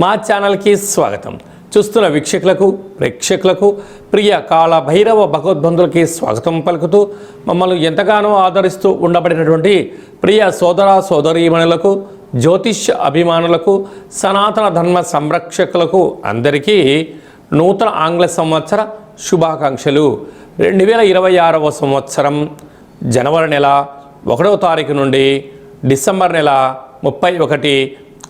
మా ఛానల్కి స్వాగతం. చూస్తున్న వీక్షకులకు ప్రేక్షకులకు ప్రియ కాళ భైరవ భగవద్బంధులకి స్వాగతం పలుకుతూ మమ్మల్ని ఎంతగానో ఆదరిస్తూ ఉండబడినటువంటి ప్రియ సోదర సోదరీమణులకు జ్యోతిష్య అభిమానులకు సనాతన ధర్మ సంరక్షకులకు అందరికీ నూతన ఆంగ్ల సంవత్సర శుభాకాంక్షలు. రెండు వేల ఇరవై ఆరవ సంవత్సరం జనవరి నెల ఒకటవ తారీఖు నుండి డిసెంబర్ నెల ముప్పై ఒకటి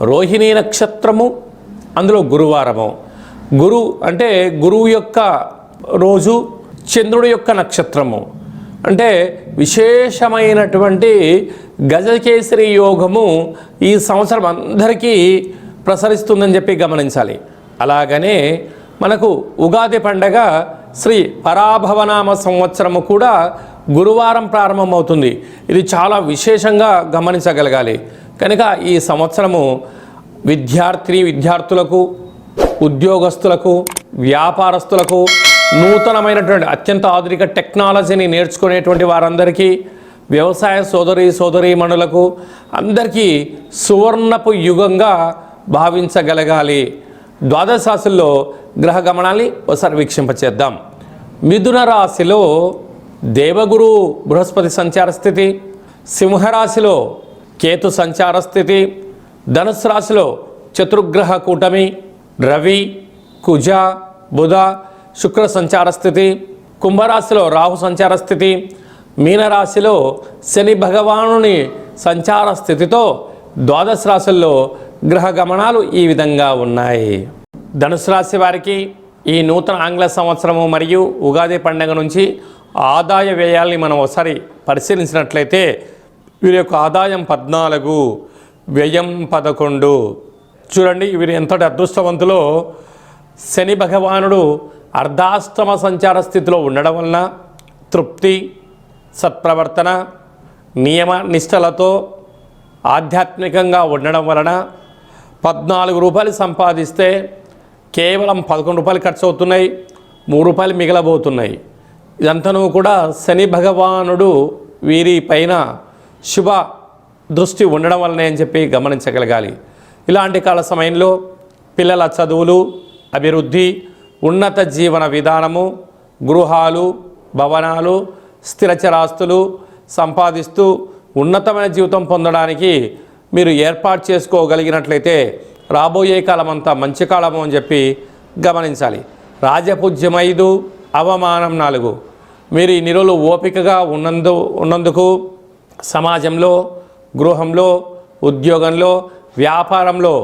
రోహిణీ నక్షత్రము అందులో గురువారము. గురు అంటే గురువు యొక్క రోజు చంద్రుడి యొక్క నక్షత్రము. అంటే విశేషమైనటువంటి గజకేసరి యోగము ఈ సంవత్సరం అందరికీ ప్రసరిస్తుందని చెప్పి గమనించాలి. అలాగనే మనకు ఉగాది పండగ శ్రీ పరాభవనామ సంవత్సరము కూడా గురువారం ప్రారంభమవుతుంది. ఇది చాలా విశేషంగా గమనించగలగాలి. కనుక ఈ సంవత్సరము విద్యార్థిని విద్యార్థులకు ఉద్యోగస్తులకు వ్యాపారస్తులకు నూతనమైనటువంటి అత్యంత ఆధునిక టెక్నాలజీని నేర్చుకునేటువంటి వారందరికీ వ్యవసాయ సోదరి సోదరీమణులకు అందరికీ సువర్ణపు యుగంగా భావించగలగాలి. ద్వాదశాసుల్లో గ్రహ గమనాన్ని ఒకసారి వీక్షింపచేద్దాం. మిథున రాశిలో దేవగురు బృహస్పతి సంచార స్థితి సింహరాశిలో కేతు సంచార స్థితి ధనుసు రాశిలో చతుర్గ్రహ కూటమి రవి కుజ బుధ శుక్ర సంచార స్థితి కుంభరాశిలో రాహు సంచార స్థితి మీనరాశిలో శని భగవానుని సంచార స్థితితో ద్వాదశ రాశుల్లో గ్రహ గమనాలు ఈ విధంగా ఉన్నాయి. ధనుసు రాశి వారికి ఈ నూతన ఆంగ్ల సంవత్సరము మరియు ఉగాది పండుగ నుంచి ఆదాయ వ్యయాల్ని మనం ఒకసారి పరిశీలించినట్లయితే వీరి యొక్క ఆదాయం పద్నాలుగు వ్యయం పదకొండు. చూడండి వీరు ఎంతటి అదృష్టవంతులో శని భగవానుడు అర్ధాష్టమ సంచార స్థితిలో ఉండడం వలన తృప్తి సత్ప్రవర్తన నియమ నిష్టలతో ఆధ్యాత్మికంగా ఉండడం వలన పద్నాలుగు రూపాయలు సంపాదిస్తే కేవలం పదకొండు రూపాయలు ఖర్చు అవుతున్నాయి మూడు రూపాయలు మిగలబోతున్నాయి. ఇదంతను కూడా శని భగవానుడు వీరి పైన శుభ దృష్టి ఉండడం వల్లనే అని చెప్పి గమనించగలగాలి. ఇలాంటి కాల సమయంలో పిల్లల చదువులు అభివృద్ధి ఉన్నత జీవన విధానము గృహాలు భవనాలు స్థిరచరాస్తులు సంపాదిస్తూ ఉన్నతమైన జీవితం పొందడానికి మీరు ఏర్పాటు చేసుకోగలిగినట్లయితే రాబోయే కాలం అంతా మంచి కాలము అని చెప్పి గమనించాలి. రాజపూజ్యం ఐదు అవమానం నాలుగు. మీరు ఈ నిరులు ఓపికగా ఉన్నందు ఉన్నందుకు సమాజంలో గృహంలో ఉద్యోగంలో వ్యాపారంలో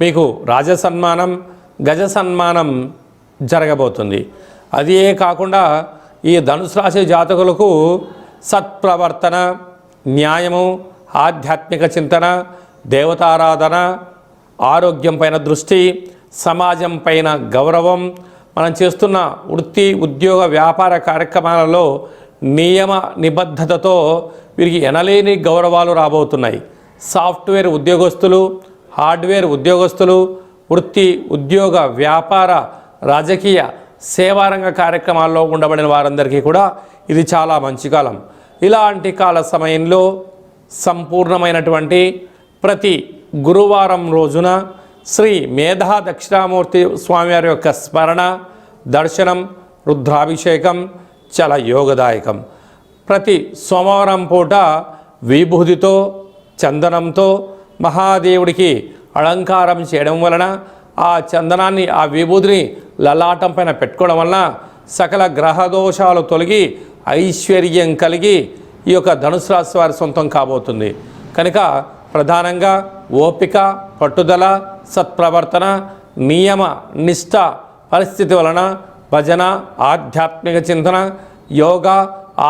మీకు రాజ సన్మానం గజ సన్మానం జరగబోతుంది. అదే కాకుండా ఈ ధనుసు రాశి జాతకులకు సత్ప్రవర్తన న్యాయము ఆధ్యాత్మిక చింతన దేవతారాధన ఆరోగ్యం పైన దృష్టి సమాజం పైన గౌరవం మనం చేస్తున్న వృత్తి ఉద్యోగ వ్యాపార కార్యక్రమాలలో నియమ నిబద్ధతతో వీరికి ఎనలేని గౌరవాలు రాబోతున్నాయి. సాఫ్ట్వేర్ ఉద్యోగస్తులు హార్డ్వేర్ ఉద్యోగస్తులు వృత్తి ఉద్యోగ వ్యాపార రాజకీయ సేవారంగ కార్యక్రమాల్లో ఉండబడిన వారందరికీ కూడా ఇది చాలా మంచి కాలం. ఇలాంటి కాల సమయంలో సంపూర్ణమైనటువంటి ప్రతి గురువారం రోజున శ్రీ మేధా దక్షిణామూర్తి స్వామివారి యొక్క స్మరణ దర్శనం రుద్రాభిషేకం చాలా యోగదాయకం ప్రతి సోమవారం పూట విభూతితో చందనంతో మహాదేవుడికి అలంకారం చేయడం వలన ఆ చందనాన్ని ఆ విభూతిని లలాటం పైన పెట్టుకోవడం వలన సకల గ్రహదోషాలు తొలగి ఐశ్వర్యం కలిగి ఈ యొక్క ధనుసు రాశి వారి సొంతం కాబోతుంది. కనుక ప్రధానంగా ఓపిక పట్టుదల సత్ప్రవర్తన నియమ నిష్ట పరిస్థితి వలన భజన ఆధ్యాత్మిక చింతన యోగా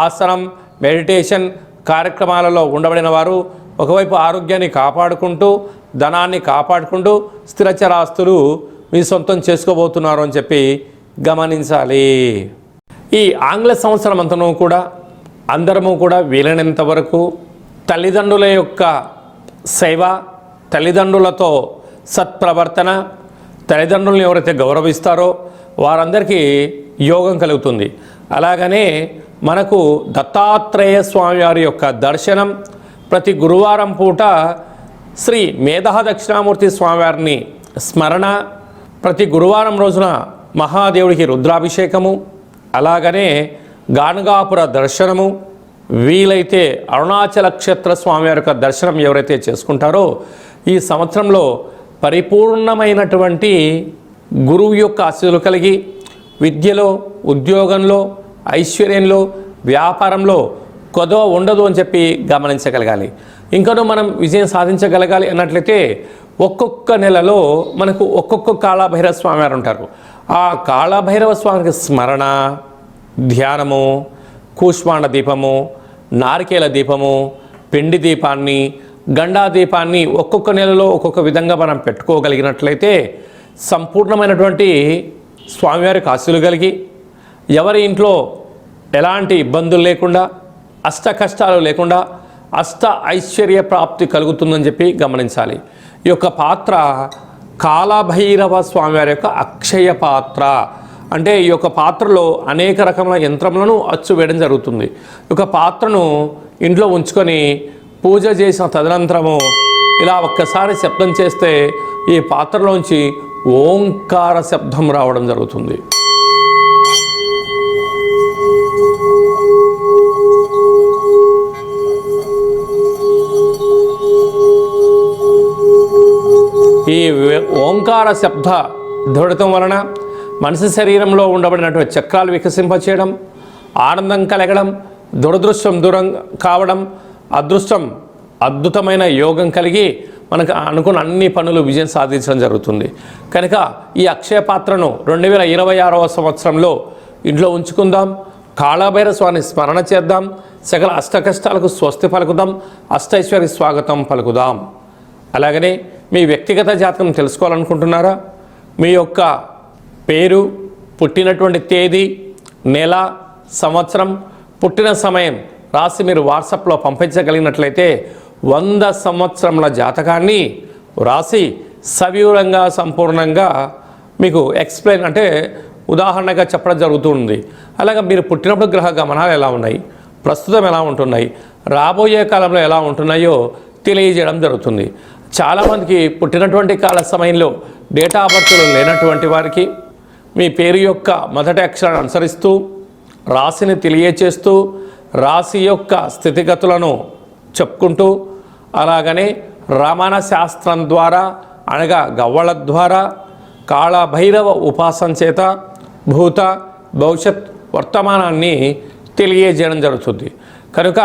ఆసనం మెడిటేషన్ కార్యక్రమాలలో ఉండబడిన వారు ఒకవైపు ఆరోగ్యాన్ని కాపాడుకుంటూ ధనాన్ని కాపాడుకుంటూ స్థిరచరాస్తులు మీ సొంతం చేసుకోబోతున్నారు అని చెప్పి గమనించాలి. ఈ ఆంగ్ల సంవత్సరం అంతనూ కూడా అందరము కూడా వీలైనంత వరకు తల్లిదండ్రుల యొక్క సేవ తల్లిదండ్రులతో సత్ప్రవర్తన తల్లిదండ్రులను ఎవరైతే గౌరవిస్తారో వారందరికీ యోగం కలుగుతుంది. అలాగనే మనకు దత్తాత్రేయ స్వామివారి యొక్క దర్శనం ప్రతి గురువారం పూట శ్రీ మేధా దక్షిణామూర్తి స్వామివారిని స్మరణ ప్రతి గురువారం రోజున మహాదేవుడికి రుద్రాభిషేకము అలాగనే గానగాపుర దర్శనము వీలైతే అరుణాచల క్షేత్ర స్వామివారి యొక్క దర్శనం ఎవరైతే చేసుకుంటారో ఈ సంవత్సరంలో పరిపూర్ణమైనటువంటి గురువు యొక్క ఆశీస్సులు కలిగి విద్యలో ఉద్యోగంలో ఐశ్వర్యంలో వ్యాపారంలో కొదవ ఉండదు అని చెప్పి గమనించగలగాలి. ఇంకనూ మనం విజయం సాధించగలగాలి అన్నట్లయితే ఒక్కొక్క నెలలో మనకు ఒక్కొక్క కాళభైరవ స్వామి వారు ఉంటారు. ఆ కాళభైరవ స్వామికి స్మరణ ధ్యానము కూష్మాండ దీపము నారికేల దీపము పిండి దీపాన్ని గండా దీపాన్ని ఒక్కొక్క నెలలో ఒక్కొక్క విధంగా మనం పెట్టుకోగలిగినట్లయితే సంపూర్ణమైనటువంటి స్వామివారికి ఆశలు కలిగి ఎవరి ఇంట్లో ఎలాంటి ఇబ్బందులు లేకుండా అష్ట కష్టాలు లేకుండా అష్ట ఐశ్వర్య ప్రాప్తి కలుగుతుందని చెప్పి గమనించాలి. ఈ యొక్క పాత్ర కాలభైరవ స్వామివారి యొక్క అక్షయ పాత్ర. అంటే ఈ యొక్క పాత్రలో అనేక రకముల యంత్రములను అచ్చు వేయడం జరుగుతుంది. ఈ యొక్క పాత్రను ఇంట్లో ఉంచుకొని పూజ చేసిన తదనంతరము ఇలా ఒక్కసారి శబ్దం చేస్తే ఈ పాత్రలోంచి ఓంకార శబ్దం రావడం జరుగుతుంది. ఈ ఓంకార శబ్ద దృఢతం వలన మనిషి శరీరంలో ఉండబడినటువంటి చక్రాలు వికసింపచేయడం ఆనందం కలగడం దురదృష్టం దూరం కావడం అదృష్టం అద్భుతమైన యోగం కలిగి మనకు అనుకున్న అన్ని పనులు విజయం సాధించడం జరుగుతుంది. కనుక ఈ అక్షయ పాత్రను రెండు వేల ఇరవై ఆరవ సంవత్సరంలో ఇంట్లో ఉంచుకుందాం. కాళభైర స్వామి స్మరణ చేద్దాం. సకల అష్ట కష్టాలకు స్వస్తి పలుకుదాం. అష్టైశ్వర్య స్వాగతం పలుకుదాం. అలాగనే మీ వ్యక్తిగత జాతకం తెలుసుకోవాలనుకుంటున్నారా? మీ యొక్క పేరు పుట్టినటువంటి తేదీ నెల సంవత్సరం పుట్టిన సమయం రాసి మీరు వాట్సాప్లో పంపించగలిగినట్లయితే వంద సంవత్సరముల జాతకాన్ని వ్రాసి సవివరంగా సంపూర్ణంగా మీకు ఎక్స్ప్లెయిన్ అంటే ఉదాహరణగా చెప్పడం జరుగుతుంది అలాగే మీరు పుట్టినప్పుడు గ్రహ గమనాలు ఎలా ఉన్నాయి? ప్రస్తుతం ఎలా ఉంటున్నాయి? రాబోయే కాలంలో ఎలా ఉంటున్నాయో తెలియజేయడం జరుగుతుంది. చాలామందికి పుట్టినటువంటి కాల సమయంలో డేటా బర్త్లు లేనటువంటి వారికి మీ పేరు యొక్క మొదటి అక్షరాన్ని అనుసరిస్తూ రాశిని తెలియచేస్తూ రాశి యొక్క స్థితిగతులను చెప్పుకుంటూ అలాగనే రమణ శాస్త్రం ద్వారా అనగా గవ్వల ద్వారా కాళభైరవ ఉపాసన చేత భూత భవిష్యత్ వర్తమానాన్ని తెలియజేయడం జరుగుతుంది. కనుక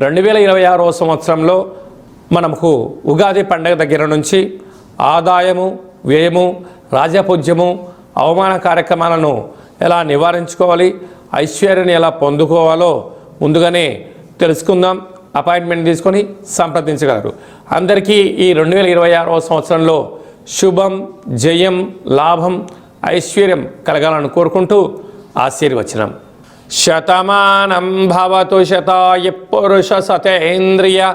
రెండు వేల ఇరవై ఆరవ సంవత్సరంలో మనకు ఉగాది పండగ దగ్గర నుంచి ఆదాయము వ్యయము రాజపూజ్యము అవమాన కార్యక్రమాలను ఎలా నివారించుకోవాలి ఐశ్వర్యాన్ని ఎలా పొందుకోవాలో ముందుగానే తెలుసుకుందాం. అపాయింట్మెంట్ తీసుకొని సంప్రదించగలరు. అందరికీ ఈ రెండు వేల ఇరవై ఆరవ సంవత్సరంలో శుభం జయం లాభం ఐశ్వర్యం కలగాలని కోరుకుంటూ ఆశీర్వచనం. శతమానం భవతు శతాయ పురుష సతేంద్రియ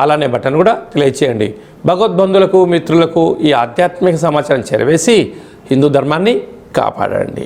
అలానే బటన్ కూడా తెలియచేయండి భగవద్బంధులకు మిత్రులకు ఈ ఆధ్యాత్మిక సమాచారం చేరవేసి హిందూ ధర్మాన్ని కాపాడండి.